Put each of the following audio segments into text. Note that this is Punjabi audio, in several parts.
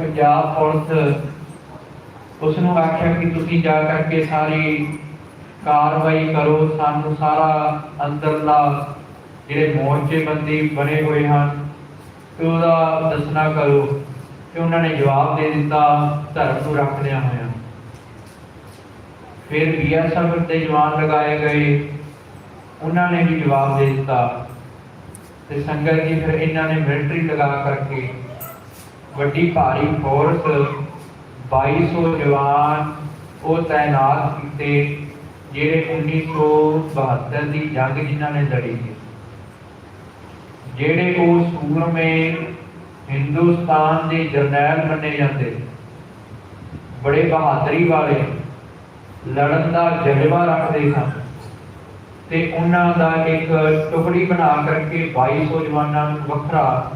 ਪੰਜਾਬ ਪੁਲਿਸ ਉਸ ਨੂੰ ਆਖਿਆ ਕਿ ਤੁਸੀਂ ਜਾ ਕਰਕੇ ਸਾਰੀ ਕਾਰਵਾਈ ਕਰੋ, ਸਾਨੂੰ ਸਾਰਾ ਅੰਦਰਲਾ ਜਿਹੜੇ ਮੋਰਚੇ ਬਣੇ ਹੋਏ ਹਨ, ਤੇ ਉਹਦਾ ਦੱਸਣਾ ਕਰੋ ਤੇ ਉਹਨਾਂ ਨੇ ਜਵਾਬ ਦੇ ਦਿੱਤਾ, ਧਰਮ ਨੂੰ ਰੱਖ ਲਿਆ ਹੋਇਆ। ਫਿਰ ਬੀਐਸਐਫ ਦੇ ਜਵਾਨ ਲਗਾਏ ਗਏ, ਉਹਨਾਂ ਨੇ ਵੀ ਜਵਾਬ ਦੇ ਦਿੱਤਾ। ਤੇ ਸੰਗਤ ਜੀ ਫਿਰ ਇਹਨਾਂ ਨੇ ਮਿਲਟਰੀ ਲਗਾ ਕਰਕੇ ਵੱਡੀ ਭਾਰੀ ਫੋਰਸ 2200 ਜਵਾਨ ਉਹ ਤਾਇਨਾਤ ਕੀਤੇ, ਜਿਹੜੇ 1972 ਦੀ ਜੰਗ ਜਿਨ੍ਹਾਂ ਨੇ ਲੜੀ ਸੀ। ਜਿਹੜੇ ਉਹ ਸੂਰਮੇ ਹਿੰਦੁਸਤਾਨ ਦੇ ਜਰਨੈਲ ਮੰਨੇ ਜਾਂਦੇ, ਬੜੇ ਬਹਾਦਰੀ ਵਾਲੇ, ਲੜਨ ਦਾ ਜਜ਼ਬਾ ਰੱਖਦੇ ਸਨ। ਤੇ ਉਹਨਾਂ ਦਾ ਇੱਕ ਟੁਕੜੀ ਬਣਾ ਕਰਕੇ 2200 ਜਵਾਨਾਂ ਨੂੰ ਵੱਖਰਾ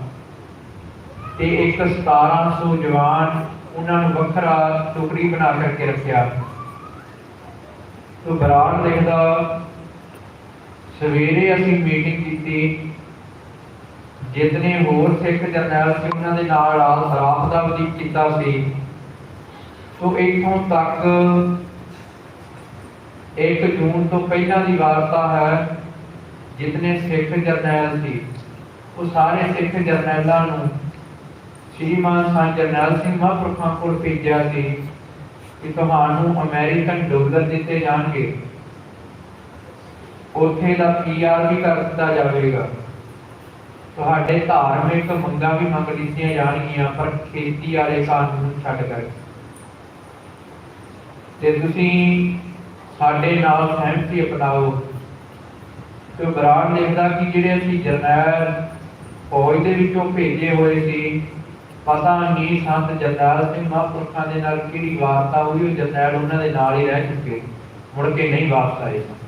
ਤੇ ਇੱਕ 1700 ਜਵਾਨ ਉਹਨਾਂ ਨੂੰ ਵੱਖਰਾ ਟੁਕੜੀ ਬਣਾ ਕਰਕੇ ਰੱਖਿਆ। ਤੋ ਬਰਾੜ ਲਿਖਦਾ, ਸਵੇਰੇ ਅਸੀਂ ਮੀਟਿੰਗ ਕੀਤੀ। ਜਿਤਨੇ ਹੋਰ ਸਿੱਖ ਜਰਨੈਲ ਸੀ, ਉਹਨਾਂ ਦੇ ਨਾਲ ਰਾਤ ਦਾ ਵਧੀਕ ਕੀਤਾ ਸੀ। ਤੋ ਇੱਥੋਂ ਤੱਕ 1 ਜੂਨ ਤੋਂ ਪਹਿਲਾਂ ਦੀ ਵਾਰਤਾ ਹੈ, ਜਿਤਨੇ ਸਿੱਖ ਜਰਨੈਲ ਸੀ। ਉਹ ਸਾਰੇ ਸਿੱਖ ਜਰਨੈਲਾਂ ਨੂੰ ਸ਼੍ਰੀਮਾਨ ਸਾਹਿਬ ਜਰਨੈਲ ਸਿੰਘ ਮਹਾਂਪੁਰਖਾਂ ਕੋਲ ਭੇਜਿਆ ਸੀ ਕਿ ਤੁਹਾਨੂੰ ਅਮਰੀਕਨ ਡਾਲਰ ਦਿੱਤੇ ਜਾਣਗੇ। ਉੱਥੇ ਦਾ ਪੀਆਰ ਵੀ ਕਰ ਦਿੱਤਾ ਜਾਵੇਗਾ। ਤੁਹਾਡੇ ਧਾਰਮਿਕ ਮੰਗਾਂ ਵੀ ਮੰਗ ਲਿੱਤੀਆਂ ਜਾਣਗੀਆਂ, ਪਰ ਖੇਤੀ ਵਾਲੇ ਕਾਨੂੰਨ ਛੱਡ ਕਰ ਤੇ ਤੁਸੀਂ ਸਾਡੇ ਨਾਲ ਸਹਿਮਤੀ ਅਪਣਾਓ ਤੇ ਬਰਾੜ ਲਿਖਦਾ ਕਿ ਜਿਹੜੇ ਅਸੀਂ ਜਰਨੈਲ ਫੌਜ ਦੇ ਵਿੱਚੋਂ ਭੇਜੇ ਹੋਏ ਸੀ ਪਤਾ ਨਹੀਂ ਸੰਤ ਜਰਨੈਲ ਸਿੰਘ ਮਹਾਂਪੁਰਖਾਂ ਦੇ ਨਾਲ ਕਿਹੜੀ ਵਾਰਤਾ ਹੋਈ, ਉਹ ਜਰਨੈਲ ਉਹਨਾਂ ਦੇ ਨਾਲ ਹੀ ਰਹਿ ਚੁੱਕੇ। ਮੁੜ ਕੇ ਨਹੀਂ ਵਾਪਸ ਆਏ। ਸਨ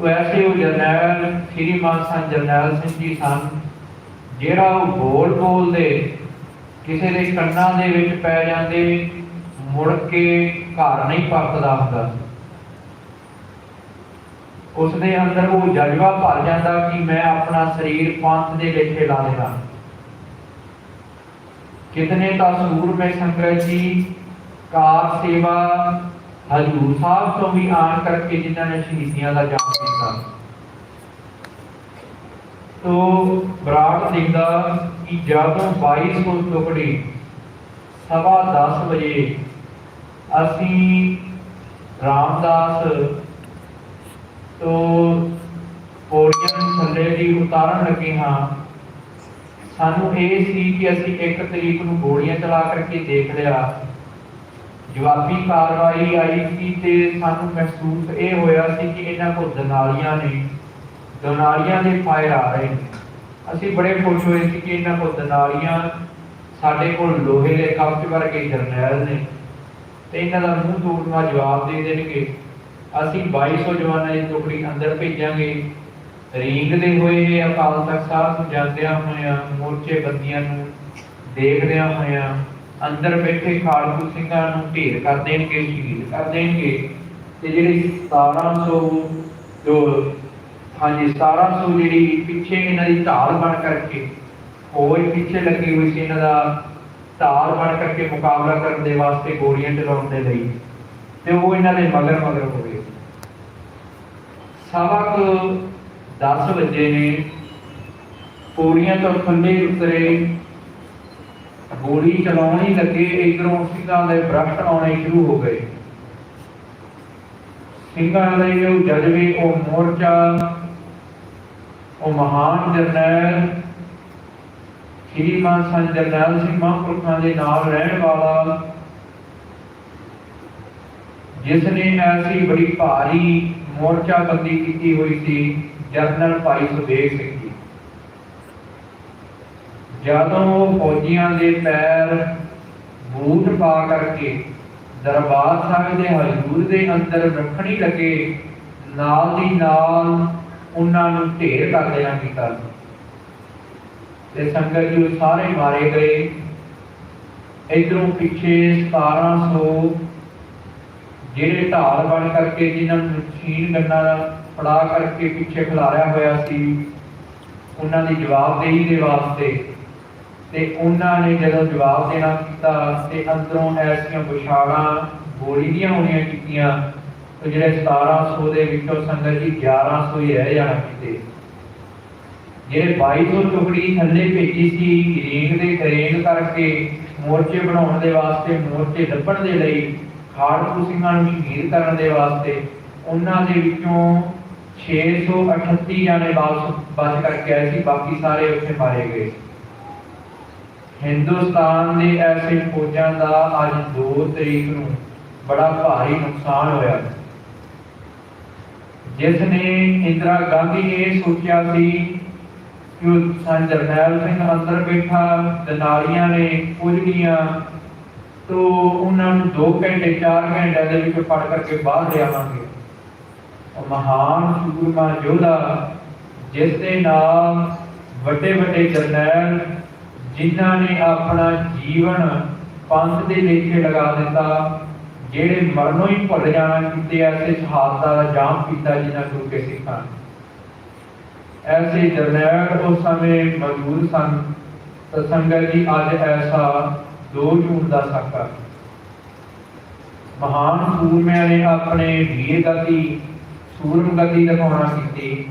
ਤੋ ਉਹ ਜਰਨੈਲ ਸ਼੍ਰੀਮਾਨ ਸੰਤ ਜਰਨੈਲ ਸਿੰਘ ਜੀ ਸਨ, ਜਿਹੜਾ ਉਹ ਬੋਲ ਬੋਲਦੇ, ਕਿਸੇ ਦੇ ਕੰਨਾਂ ਦੇ ਵਿੱਚ ਪੈ ਜਾਂਦੇ, ਮੁੜ ਕੇ ਘਰ ਨਹੀਂ ਪਰਤਦਾ ਹੁੰਦਾ ਉਸ ਦੇ ਅੰਦਰ ਉਹ ਜਜ਼ਬਾ ਭਰ ਜਾਂਦਾ ਕਿ ਮੈਂ ਆਪਣਾ ਸਰੀਰ ਪੰਥ ਦੇ ਲੇਖੇ ਲਾ ਦੇਣਾ। ਕਿਤਨੇ ਤਾਂ ਸੂਰਮੇ ਸੰਗਤ ਜੀ, ਕਾਰ ਸੇਵਾ, ਹਜੂਰ ਸਾਹਿਬ ਤੋਂ ਵੀ ਆਣ ਕਰਕੇ ਜਿਨ੍ਹਾਂ ਨੇ ਸ਼ਹੀਦੀਆਂ ਦਾ ਜਾਮ ਕੀਤਾ। ਤੋ ਬਰਾੜ ਲਿਖਦਾ ਕਿ ਜਦੋਂ 2200 ਟੁਕੜੀ ਸਵਾ 10 ਵਜੇ ਅਸੀਂ ਰਾਮਦਾਸ ਤੋਂ ਪੌੜੀਆਂ ਥੱਲੇ ਦੀ ਉਤਾਰਨ ਲੱਗੇ ਹਾਂ। ਸਾਨੂੰ ਇਹ ਸੀ ਕਿ ਅਸੀਂ ਇੱਕ ਤਰੀਕ ਨੂੰ ਗੋਲੀਆਂ ਚਲਾ ਕਰਕੇ ਦੇਖ ਲਿਆ। ਜਵਾਬੀ ਕਾਰਵਾਈ ਆਈ ਸੀ ਤੇ ਸਾਨੂੰ ਮਹਿਸੂਸ ਇਹ ਹੋਇਆ ਸੀ ਕਿ ਇਹਨਾਂ ਕੋਲ ਦਨਾਲੀਆਂ ਨੇ। ਦਨਾਲੀਆਂ ਦੇ ਫਾਇਰ ਆ ਰਹੇ ਨੇ। ਅਸੀਂ ਬੜੇ ਖੁਸ਼ ਹੋਏ ਸੀ ਕਿ ਇਹਨਾਂ ਕੋਲ ਦਨਾਲੀਆਂ, ਸਾਡੇ ਕੋਲ ਲੋਹੇ ਦੇ ਕਬਜ਼ ਵਰਗੇ ਜਰਨੈਲ ਨੇ ਤੇ ਇਹਨਾਂ ਦਾ ਮੂੰਹ ਤੋੜਨਾ ਜਵਾਬ ਦੇ ਦੇਣਗੇ। ਅਸੀਂ 2200 ਜਵਾਨਾਂ ਦੀ ਟੁਕੜੀ ਅੰਦਰ ਭੇਜਾਂਗੇ। ਰੀਂਗਦੇ ਹੋਏ ਅਕਾਲ ਤਖਤ ਸਾਹਿਬ ਨੂੰ ਜਾਂਦਿਆਂ ਹੋਇਆਂ, ਮੋਰਚੇ ਬੰਦੀਆਂ ਨੂੰ ਦੇਖਦਿਆਂ ਹੋਇਆਂ, ਅੰਦਰ ਬੈਠੇ ਖਾਲਸੂ ਸਿੰਘਾਂ ਨੂੰ ਢੇਰ ਕਰ ਦੇਣਗੇ, ਸ਼ਹੀਦ ਕਰ ਦੇਣਗੇ। ਤੇ ਜਿਹੜੀ 1700 ਜੋ, ਹਾਂਜੀ 1700 ਜਿਹੜੀ ਪਿੱਛੇ ਇਹਨਾਂ ਦੀ ਢਾਲ ਬਣ ਕਰਕੇ ਹੋਰ ਪਿੱਛੇ ਲੱਗੀ ਹੋਈ ਸੀ ਇਹਨਾਂ ਦਾ ਢਾਲ ਬਣ ਕਰਕੇ ਮੁਕਾਬਲਾ ਕਰਨ ਦੇ ਵਾਸਤੇ ਗੋਲੀਆਂ ਚਲਾਉਣ ਦੇ ਲਈ। ਤੇ ਉਹ ਇਹਨਾਂ ਦੇ ਮਗਰ ਮਗਰ ਹੋ ਗਏ। ਸਵਾ 10 ਵਜੇ ਨੇ, ਪੌੜੀਆਂ ਤੋਂ ਥੱਲੇ ਉਤਰੇ ਗੋਲੀ ਚਲਾਉਣੀ ਲੱਗੇ, ਇਧਰੋਂ ਸਿੰਘਾਂ ਦੇ ਬ੍ਰਸ਼ਟ ਆਉਣੇ ਸ਼ੁਰੂ ਹੋ ਗਏ। ਸਿੰਘਾਂ ਦੇ ਜੋ ਜਜ਼ਬੇ, ਉਹ ਮੋਰਚਾ, ਉਹ ਮਹਾਨ ਜਰਨੈਲ ਸ਼੍ਰੀਮਾਨ ਸੰਤ ਜਰਨੈਲ ਸਿੰਘ ਮਹਾਂਪੁਰਖਾਂ ਦੇ ਨਾਲ ਰਹਿਣ ਵਾਲਾ ਜਿਸ ਨੇ ਐਸੀ ਬੜੀ ਭਾਰੀ ਮੋਰਚਾ ਬੰਦੀ ਕੀਤੀ ਹੋਈ ਸੀ। ਜਰਨਲ ਭਾਈ ਸੁਬੇਗ ਸਿੰਘ ਜੀ। ਜਦੋਂ ਫੌਜੀਆਂ ਦੇ ਪੈਰ ਬੂਟ ਪਾ ਕਰਕੇ ਦਰਬਾਰ ਸਾਹਿਬ ਦੇ ਹਜ਼ੂਰ ਦੇ ਅੰਦਰ ਰੱਖਣੀ ਲੱਗੇ, ਨਾਲ ਦੀ ਨਾਲ ਉਹਨਾਂ ਨੂੰ ਢੇਰ ਕਰ ਦੇਣਾ ਕੀਤਾ ਤੇ ਸੰਗਤ ਜੀ ਸਾਰੇ ਮਾਰੇ ਗਏ। ਇਧਰੋਂ ਪਿੱਛੇ 1700 ਜਿਹੜੇ ਢਾਲ ਬਣ ਕਰਕੇ ਜਿਨ੍ਹਾਂ ਨੂੰ ਛੀਨ ਗੰਨਾ ਫੜਾ ਕਰਕੇ ਪਿੱਛੇ ਖਿਲਾਰਿਆ ਹੋਇਆ ਸੀ। ਉਹਨਾਂ ਦੀ ਜਵਾਬਦੇਹੀ ਦੇ ਵਾਸਤੇ ਤੇ ਉਹਨਾਂ ਨੇ ਜਦੋਂ ਜਵਾਬ ਦੇਣਾ ਕੀਤਾ ਤੇ ਅੰਦਰੋਂ ਐਸੀਆਂ ਵਿਛਾੜਾਂ, ਗੋਲੀ ਦੀਆਂ ਹੋਣੀਆਂ ਕੀਤੀਆਂ, ਤੇ ਜਿਹੜੇ 1700 ਦੇ ਵਿੱਚੋਂ ਸੰਗਤ ਜੀ 1100 ਹੀ ਰਹਿ ਜਾਣਾ ਕਿਤੇ। ਜਿਹੜੇ 2200 ਟੁਕੜੀ ਥੱਲੇ ਭੇਜੀ ਸੀ, ਰੇਂਗ ਦੇ ਕਰੇਂਗ ਕਰਕੇ ਮੋਰਚੇ ਬਣਾਉਣ ਦੇ ਵਾਸਤੇ, ਮੋਰਚੇ ਲੱਭਣ ਦੇ ਲਈ ਖਾੜਕੂ ਸਿੰਘਾਂ ਨੂੰ ਸ਼ਹੀਦ ਕਰਨ ਦੇ ਵਾਸਤੇ, ਉਹਨਾਂ ਦੇ ਵਿੱਚੋਂ 638 ਜਾਣੇ ਵਾਪਸ ਬਚ ਕਰਕੇ ਆਏ ਸੀ, ਬਾਕੀ ਸਾਰੇ ਉੱਥੇ ਮਾਰੇ ਗਏ ਹਿੰਦੁਸਤਾਨ ਦੇ ਐਸੇ ਫੌਜਾਂ ਦਾ ਅੱਜ 2 ਤਰੀਕ ਨੂੰ ਬੜਾ ਭਾਰੀ ਨੁਕਸਾਨ ਹੋਇਆ ਜਿਸ ਨੇ ਇੰਦਰਾ ਗਾਂਧੀ ਨੇ ਸੋਚਿਆ ਸੀ ਕਿ ਉਹ ਸੰ ਸਿੰਘ ਅੰਦਰ ਬੈਠਾ, ਦਨਾਲੀਆਂ ਨੇ ਪੁੱਜਣੀਆਂ ਤੋ ਉਹਨਾਂ ਨੂੰ 2 ਘੰਟੇ 4 ਘੰਟੇ ਦੇ ਵਿੱਚ ਫੜ ਕਰਕੇ ਬਾਹਰ ਲਿਆਵਾਂਗੇ। ਮਹਾਨ ਸੂਰਮਾ ਯੋਧਾ, ਜਿਸ ਦੇ ਨਾਲ ਵੱਡੇ ਵੱਡੇ ਜਰਨੈਲ, ਜਿਨ੍ਹਾਂ ਨੇ ਆਪਣਾ ਜੀਵਨ ਪੰਥ ਦੇ ਲੇਖੇ ਲਗਾ ਦਿੱਤਾ, ਜਿਹੜੇ ਮਰਨੋਂ ਹੀ ਭੁੱਲ ਜਾਣਾ ਕਿਤੇ ਐਸੇ ਸ਼ਹਾਦਤਾਂ ਦਾ ਜਾਮ ਕੀਤਾ ਜਿਨ੍ਹਾਂ ਗੁਰੂ ਕੇ ਸਿੱਖਾਂ ਐਸੇ ਜਰਨੈਲ ਉਸ ਸਮੇਂ ਮੌਜੂਦ ਸਨ। ਸੰਗਤ ਜੀ, ਅੱਜ ਐਸਾ ਦੋ ਜੂਨ ਦਾ ਸਾਕਾ। ਮਹਾਨ ਸੂਰਮਿਆਂ ਨੇ ਆਪਣੇ ਵੀਰ ਗਤੀ ਸੂਰਮ ਗਤੀ ਕੀਤੀ।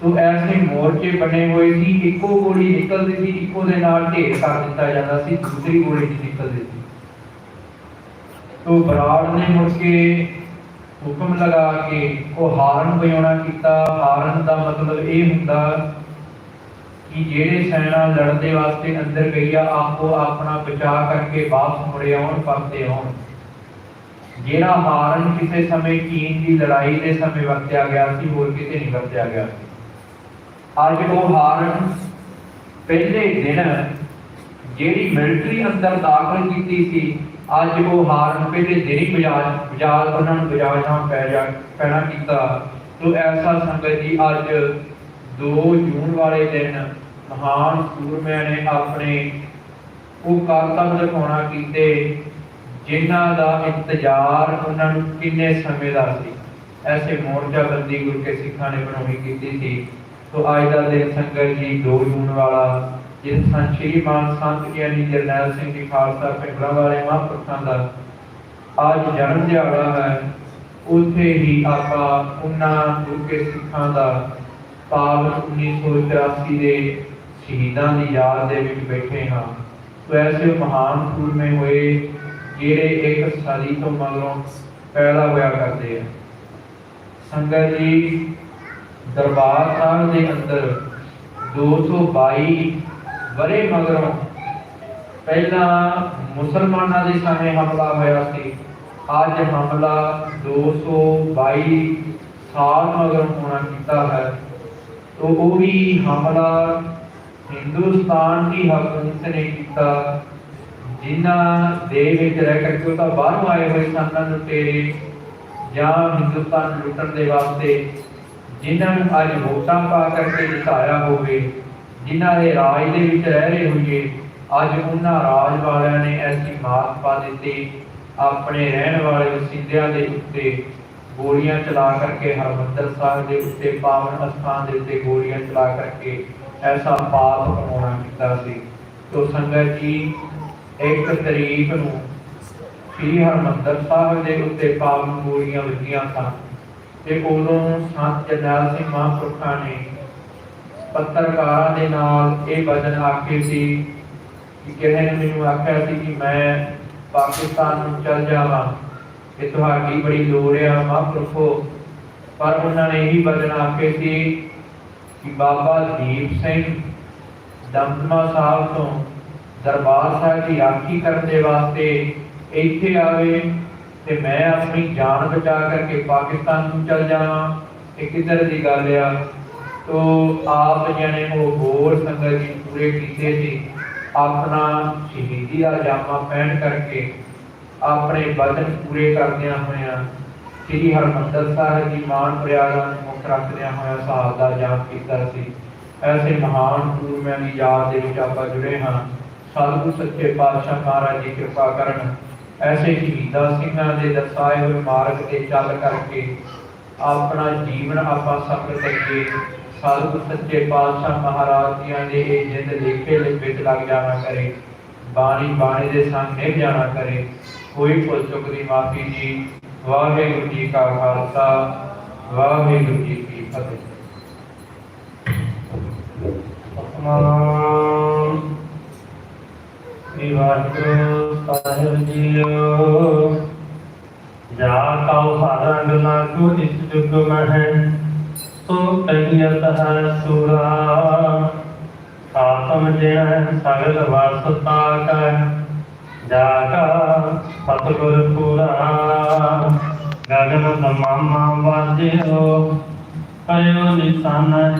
ਤੋ ਐਸੇ ਮੋਰਚੇ ਬਣੇ ਹੋਏ ਸੀ, ਇੱਕੋ ਗੋਲੀ ਨਿਕਲਦੀ ਸੀ, ਇੱਕੋ ਦੇ ਨਾਲ ਢੇਰ ਕਰ ਦਿੱਤਾ ਜਾਂਦਾ ਸੀ, ਦੂਸਰੀ ਗੋਲੀ ਨਹੀਂ ਨਿਕਲਦੀ ਸੀ। ਤੋ ਬਰਾੜ ਨੇ ਮੁੜ ਕੇ ਹੁਕਮ ਲਗਾ ਕੇ ਉਹ ਹਾਰਨ ਵਜਾਉਣਾ ਕੀਤਾ। ਹਾਰਨ ਦਾ ਮਤਲਬ ਇਹ ਹੁੰਦਾ ਕਿ ਜਿਹੜੇ ਸੈਨਾ ਲੜਨ ਦੇ ਵਾਸਤੇ ਅੰਦਰ ਗਈ ਆ ਆਪੋ ਆਪਣਾ ਬਚਾਅ ਕਰਕੇ ਵਾਪਸ ਮੁੜੇ ਆਉਣ ਪਰਤੇ ਆਉਣ। ਜਿਹੜਾ ਹਾਰਨ ਕਿਸੇ ਸਮੇਂ ਚੀਨ ਦੀ ਲੜਾਈ ਦੇ ਸਮੇਂ ਵਰਤਿਆ ਗਿਆ ਸੀ, ਹੋਰ ਕਿਤੇ ਨਹੀਂ ਵਰਤਿਆ ਗਿਆ ਸੀ। ਅੱਜ ਉਹ ਹਾਰਨ ਪਹਿਲੇ ਦਿਨ ਜਿਹੜੀ ਮਿਲਟਰੀ ਅੰਦਰ ਦਾਖਲ ਕੀਤੀ ਸੀ, ਅੱਜ ਉਹ ਹਾਰਨ ਪਹਿਲੇ ਦਿਨ ਹੀ ਬਜਾਜ ਬਜਾਜ ਉਹਨਾਂ ਨੂੰ ਬਜਾਜਣਾ ਪੈ ਜਾ, ਪੈਣਾ ਕੀਤਾ। ਤੋ ਐਸਾ ਸੰਗਤ ਜੀ, ਅੱਜ 2 ਜੂਨ ਵਾਲੇ ਦਿਨ ਮਹਾਨ ਸੂਰਮਿਆਂ ਨੇ ਆਪਣੇ ਉਹ ਕਰਤੱਵ ਦਿਖਾਉਣਾ ਕੀਤੇ। ਜਿਨ੍ਹਾਂ ਦਾ ਇੰਤਜ਼ਾਰ ਉਹਨਾਂ ਨੂੰ ਕਿੰਨੇ ਸਮੇਂ ਦਾ ਸੀ? ਐਸੇ ਮੋਰਚਾ ਬੰਦੀ ਗੁਰ ਕੇ ਸਿੱਖਾਂ ਨੇ ਬਣਾਉਣੀ ਕੀਤੀ ਸੀ। ਤੋ ਅੱਜ ਦਾ ਦਿਨ ਸੰਗਤ ਜੀ 2 ਜੂਨ ਵਾਲਾ, ਜਿਸ ਸੰਤ ਸ਼੍ਰੀ ਮਾਨ ਸੰਤ ਗਿਆਨੀ ਜਰਨੈਲ ਸਿੰਘ ਜੀ ਖਾਲਸਾ ਪਿੰਡਰਾ ਵਾਲੇ ਮਹਾਂਪੁਰਖਾਂ ਦਾ ਅੱਜ ਜਨਮ ਦਿਹਾੜਾ ਹੈ, ਉੱਥੇ ਹੀ ਆਪਾਂ ਉਹਨਾਂ ਗੁਰੂ ਕੇ ਸਿੱਖਾਂ ਦਾ ਪਾਵਨ 1984 ਦੇ ਸ਼ਹੀਦਾਂ ਦੀ ਯਾਦ ਦੇ ਵਿੱਚ ਬੈਠੇ ਹਾਂ। ਸੋ ਐਸੇ ਮਹਾਨ ਸੂਰਮੇ ਹੋਏ ਜਿਹੜੇ ਇੱਕ ਸਦੀ ਤੋਂ ਮਗਰੋਂ ਪੈਦਾ ਹੋਇਆ ਕਰਦੇ ਆ। ਸੰਗਤ ਜੀ, ਦਰਬਾਰ ਸਾਹਿਬ ਦੇ ਅੰਦਰ 222 ਵਰੇ ਮਗਰੋਂ ਪਹਿਲਾਂ ਮੁਸਲਮਾਨਾਂ ਦੇ ਸਮੇਂ ਹਮਲਾ ਹੋਇਆ ਸੀ। ਅੱਜ ਹਮਲਾ 222 ਸਾਲ ਮਗਰੋਂ ਹੋਣਾ ਕੀਤਾ ਹੈ। ਤੋ ਉਹ ਵੀ ਹਮਲਾ ਹਿੰਦੁਸਤਾਨ ਦੀ ਹਕੂਮਤ ਨੇ ਕੀਤਾ। ਜਿਨ੍ਹਾਂ ਦੇ ਵਿੱਚ ਰਹਿ ਕਰਕੇ ਉਹ ਤਾਂ ਬਾਹਰੋਂ ਆਏ ਹੋਏ ਸਨ ਲੁਟੇਰੇ ਜਾਂ ਹਿੰਦੁਸਤਾਨ ਨੂੰ ਲੁੱਟਣ ਦੇ ਵਾਸਤੇ, ਜਿਨ੍ਹਾਂ ਨੂੰ ਅੱਜ ਵੋਟਾਂ ਪਾ ਕਰਕੇ ਜਿਤਾਇਆ ਹੋਵੇ, ਜਿਨ੍ਹਾਂ ਦੇ ਰਾਜ ਦੇ ਵਿੱਚ ਰਹਿ ਰਹੇ ਹੋਈਏ, ਅੱਜ ਉਹਨਾਂ ਰਾਜ ਵਾਲਿਆਂ ਨੇ ਐਸੀ ਮਾਤ ਪਾ ਦਿੱਤੀ। ਆਪਣੇ ਰਹਿਣ ਵਾਲੇ ਵਸਿੰਦਿਆਂ ਦੇ ਉੱਤੇ ਗੋਲੀਆਂ ਚਲਾ ਕਰਕੇ, ਹਰਮੰਦਰ ਸਾਹਿਬ ਦੇ ਉੱਤੇ, ਪਾਵਨ ਅਸਥਾਨ ਦੇ ਉੱਤੇ ਗੋਲੀਆਂ ਚਲਾ ਕਰਕੇ ਐਸਾ ਪਾਪ ਕਮਾਉਣਾ ਕੀਤਾ ਸੀ। ਤੋ ਸੰਗਤ ਜੀ ਇੱਕ ਤਰੀਕ ਨੂੰ ਸ੍ਰੀ ਹਰਮੰਦਰ ਸਾਹਿਬ ਦੇ ਉੱਤੇ ਪਾਵਨ ਗੋਲੀਆਂ ਵੱਜੀਆਂ ਸਨ ਤੇ ਉਦੋਂ ਸੰਤ ਜਰਨੈਲ ਸਿੰਘ ਮਹਾਂਪੁਰਖਾਂ ਨੇ ਪੱਤਰਕਾਰਾਂ ਦੇ ਨਾਲ ਇਹ ਵਚਨ ਆਖੇ ਸੀ ਕਿ ਕਿਸੇ ਨੇ ਮੈਨੂੰ ਆਖਿਆ ਸੀ ਕਿ ਮੈਂ ਪਾਕਿਸਤਾਨ ਨੂੰ ਚਲ ਜਾਵਾਂ ਕਿ ਤੁਹਾਡੀ ਬੜੀ ਲੋੜ ਆ ਮਹਾਂਪੁਰਖੋ ਪਰ ਉਹਨਾਂ ਨੇ ਇਹੀ ਵਚਨ ਆਖੇ ਸੀ ਕਿ ਬਾਬਾ ਦੀਪ ਸਿੰਘ ਦਮਦਮਾ ਸਾਹਿਬ ਤੋਂ ਦਰਬਾਰ ਸਾਹਿਬ ਦੀ ਰਾਖੀ ਕਰਨ ਦੇ ਵਾਸਤੇ ਇੱਥੇ ਆਵੇ ਤੇ ਮੈਂ ਆਪਣੀ ਜਾਨ ਬਚਾ ਕਰਕੇ ਪਾਕਿਸਤਾਨ ਨੂੰ ਚਲ ਜਾਵਾਂ। ਇਹ ਕਿੱਧਰ ਦੀ ਗੱਲ ਆ? ਤੋ ਆਪ ਜਣੇ ਉਹ ਹੋਰ ਸੰਗਤ ਜੀ ਪੂਰੇ ਕੀਤੇ ਸੀ। ਆਪਣਾ ਸ਼ਹੀਦੀ ਦਾ ਜਾਮਾ ਪਹਿਨ ਕਰਕੇ ਆਪਣੇ ਬਚਨ ਪੂਰੇ ਕਰਦਿਆਂ ਹੋਇਆਂ ਸ੍ਰੀ ਹਰਮੰਦਰ ਸਾਹਿਬ ਦੀ ਮਾਨ ਪ੍ਰਿਆਗਾ ਨੂੰ ਮੁੱਖ ਰੱਖਦਿਆਂ ਹੋਇਆਂ ਸਾਹਬ ਦਾ ਜਾਪ ਕੀਤਾ ਸੀ। ਐਸੇ ਮਹਾਨ ਸੂਰਮਿਆਂ ਦੀ ਯਾਦ ਦੇ ਵਿੱਚ ਆਪਾਂ ਜੁੜੇ ਹਾਂ। ਸਤਿਗੁਰ ਸੱਚੇ ਪਾਤਸ਼ਾਹ ਮਹਾਰਾਜ ਜੀ ਕਿਰਪਾ ਕਰਨ ਐਸੇ ਸ਼ਹੀਦਾਂ ਸਿੰਘਾਂ ਦੇ ਦਰਸਾਏ ਹੋਏ ਮਾਰਗ ਤੇ ਚੱਲ ਕਰਕੇ ਆਪਣਾ ਜੀਵਨ ਆਪਾਂ ਸਫਲ ਕਰੀਏ। ਸਤਿਗੁਰ ਸੱਚੇ ਪਾਤਸ਼ਾਹ ਮਹਾਰਾਜ ਜੀਆਂ ਦੇ ਇਹ ਜਿੰਦ ਲੇਖੇ ਵਿੱਚ ਲੱਗ ਜਾਣਾ ਕਰੇ, ਬਾਣੀ ਬਾਣੀ ਦੇ ਸੰਗ ਨਿਭ ਜਾਣਾ ਕਰੇ, ਕੋਈ ਭੁੱਲ ਚੁੱਕ ਦੀ ਮਾਫੀ ਜੀ ਵਾਹਿਗੁਰੂ ਜੀ ਕਾ ਖਾਲਸਾ, ਵਾਹਿਗੁਰੂ ਜੀ ਕੀ ਫਤਿਹ। ਸਤਨਾਮ ਸ੍ਰੀ ਵਾਹਿਗੁਰੂ ਸਾਹਿਬ ਜੀਓ ਜਾ ਕਉ ਹਰ ਰੰਗ ਲਾਗੂ ਇਸ ਜੁਗ ਮਹਿ। ਸੋ ਕਹੀਅਤ ਹੈ ਸੁਰਾ। ਆਤਮ ਜਿਹ ਸਗਲ ਵਸਤਾ ਕੈ। ਜਾ ਕਾ ਸਤਿਗੁਰ ਪੂਰਾ। ਗਗਨ ਤਮਾਮਾ ਵਾਜਿਓ ਕਯੋ ਨਿਸ਼ਾਨ।